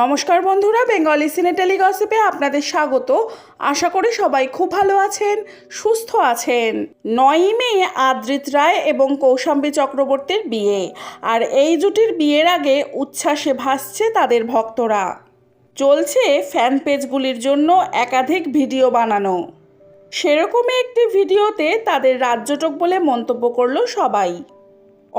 নমস্কার বন্ধুরা বেঙ্গলি সিনেটেলি গসিপে আপনাদের স্বাগত। আশা করি সবাই খুব ভালো আছেন, সুস্থ আছেন। নয়ই মে, আদ্রিত রায় এবং কৌশাম্বী চক্রবর্তীর বিয়ে। আর এই জুটির বিয়ের আগে উচ্ছ্বাসে ভাসছে তাদের ভক্তরা। চলছে ফ্যান পেজগুলির জন্য একাধিক ভিডিও বানানো। সেরকমই একটি ভিডিওতে তাদের রাজ্যটক বলে মন্তব্য করল সবাই।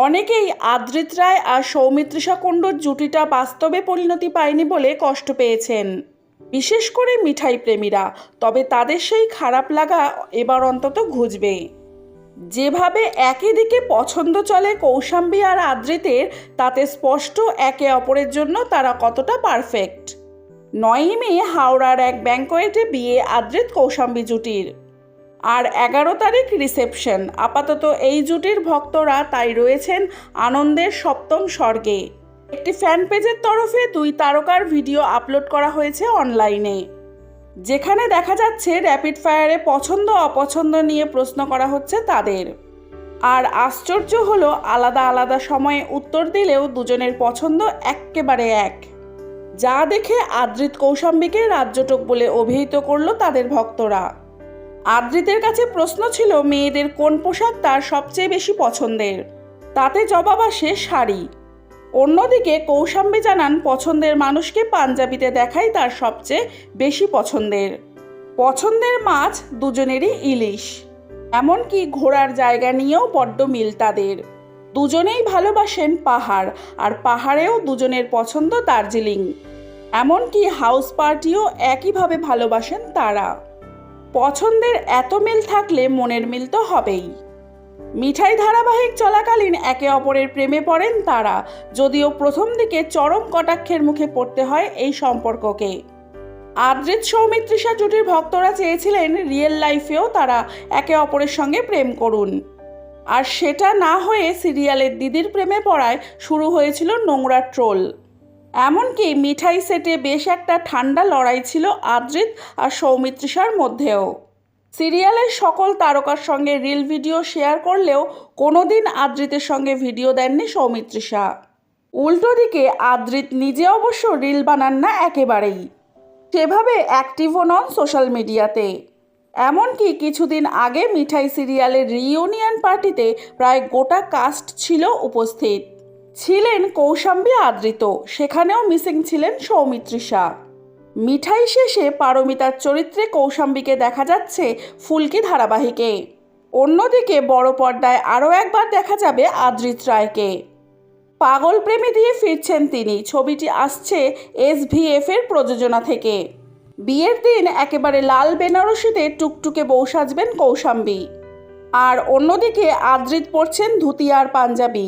অনেকেই আদ্রিত রায় আর সৌমিত্রিষা কুণ্ডুর জুটিটা বাস্তবে পরিণতি পায়নি বলে কষ্ট পেয়েছেন। বিশেষ করে মিঠাই প্রেমীরা, তবে তাদের সেই খারাপ লাগা এবার অন্তত ঘুচবে। যেভাবে একই দিকে পছন্দ চলে কৌশাম্বী আর আদ্রিতের, তাতে স্পষ্ট একে অপরের জন্য তারা কতটা পারফেক্ট। নয়ই মে হাওড়ার এক ব্যাঙ্কোয়েটে বিয়ে আদ্রিত কৌশাম্বী জুটির। আর এগারো তারিখ রিসেপশন। আপাতত এই জুটির ভক্তরা তাই রয়েছেন আনন্দের সপ্তম স্বর্গে। একটি ফ্যান পেজের তরফে দুই তারকার ভিডিও আপলোড করা হয়েছে অনলাইনে যেখানে দেখা যাচ্ছে র্যাপিড ফায়ারে পছন্দ, অপছন্দ নিয়ে প্রশ্ন করা হচ্ছে তাদের। আর আশ্চর্য হলো, আলাদা আলাদা সময়ে উত্তর দিলেও দুজনের পছন্দ এক্কেবারে এক। যা দেখে আদ্রিত কৌশাম্বীকে রাজ্যটক বলে অভিহিত করল তাদের ভক্তরা। আদ্রিতের কাছে প্রশ্ন ছিল মেয়েদের কোন পোশাক তার সবচেয়ে বেশি পছন্দের। তাতে জবাব আসে শাড়ি। অন্যদিকে কৌশাম্বী জানান, পছন্দের মানুষকে পাঞ্জাবিতে দেখাই তার সবচেয়ে বেশি পছন্দের। পছন্দের মাছ দুজনেরই ইলিশ। এমনকি ঘোরার জায়গা নিয়েও বড্ড মিল তাদের। দুজনেই ভালোবাসেন পাহাড়, আর পাহাড়েও দুজনের পছন্দ দার্জিলিং। এমনকি হাউস পার্টিও একইভাবে ভালোবাসেন তারা। পছন্দের এত মিল থাকলে মনের মিল তো হবেই। মিঠাই ধারাবাহিক চলাকালীন একে অপরের প্রেমে পড়েন তারা, যদিও প্রথম দিকে চরম কটাক্ষের মুখে পড়তে হয় এই সম্পর্ককে। আদ্রিত সৌমিত্রিষা জুটির ভক্তরা চেয়েছিলেন রিয়েল লাইফেও তারা একে অপরের সঙ্গে প্রেম করুন। আর সেটা না হয়ে সিরিয়ালের দিদির প্রেমে পড়ায় শুরু হয়েছিল নোংরা ট্রোল। এমনকি মিঠাই সেটে বেশ একটা ঠান্ডা লড়াই ছিল আদ্রিত আর সৌমিত্রিষার মধ্যেও। সিরিয়ালের সকল তারকার সঙ্গে রিল ভিডিও শেয়ার করলেও কোনোদিন আদ্রিতের সঙ্গে ভিডিও দেননি সৌমিত্রিষা। উল্টো দিকে আদ্রিত নিজে অবশ্য রিল বানান না একেবারেই। সেভাবে অ্যাক্টিভও নন সোশ্যাল মিডিয়াতে। এমনকি কিছুদিন আগে মিঠাই সিরিয়ালের রিইউনিয়ন পার্টিতে প্রায় গোটা কাস্ট ছিল উপস্থিত। ছিলেন কৌশাম্বী আদৃত, সেখানেও মিসিং ছিলেন সৌমিত্রিষা মিঠাই শেষে পারমিতার চরিত্রে কৌশাম্বীকে দেখা যাচ্ছে ফুলকি ধারাবাহিকে। অন্যদিকে বড় পর্দায় আরও একবার দেখা যাবে আদৃত রায়কে। পাগল প্রেমে দিয়ে ফিরছেন তিনি, ছবিটি আসছে এসভিএফ এর প্রযোজনা থেকে। বিয়ের দিন একেবারে লাল বেনারসিতে টুকটুকে বউ সাজবেন কৌশাম্বী। আর অন্যদিকে আদ্রিত পড়ছেন ধুতি আর পাঞ্জাবি।